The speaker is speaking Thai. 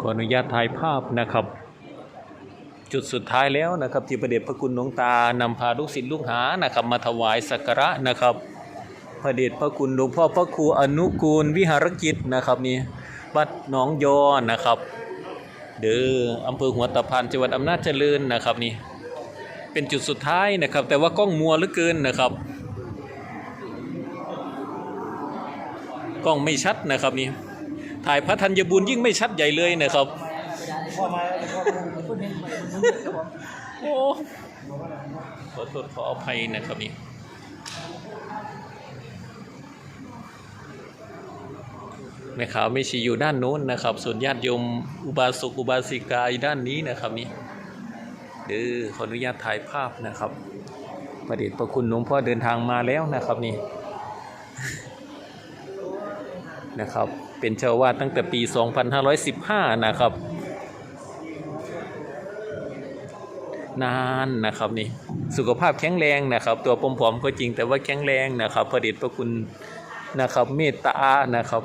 ขออนุญาตถ่ายภาพนะครับ จุดสุดท้ายแล้วนะครับ ที่ประเดชพระคุณหลวงตานำพาลูกศิษย์ลูกหานะครับ มาถวายสักการะนะครับพระเดชพระคุณหลวงพ่อพระครูอนุกูลวิหารกิจนะครับนี่วัดหนองยอนะครับ เด้ออำเภอหัวตะพานจังหวัดอำนาจเจริญนะครับนี่เป็นจุดสุดท้ายนะครับ แต่ว่ากล้องมัวเหลือเกินนะครับกล้องไม่ชัดนะครับนี่ ถ่ายพระธัญบุญยิ่งไม่ชัดใหญ่เลยนะครับพ่อมาพ่อมาโอ้ขอโทษขออภัยนะครับนี่แม่ขาวไม่ชีอยู่ด้านโน้นนะครับ ส่วนญาติโยมอุบาสกอุบาสิกาอยู่ด้านนี้นะครับนี่เออขออนุญาตถ่ายภาพนะครับ ประเดชพระคุณหลวงพ่อเดินทางมาแล้วนะครับนี่ นะครับ เป็นเจ้าววาดตั้งแต่ปี 2515 นะครับ นานนะครับนี่สุขภาพแข็งแรงนะครับ ตัวผอมๆก็จริงแต่ว่าแข็งแรงนะครับพระเดชพระคุณนะครับเมตตานะครับ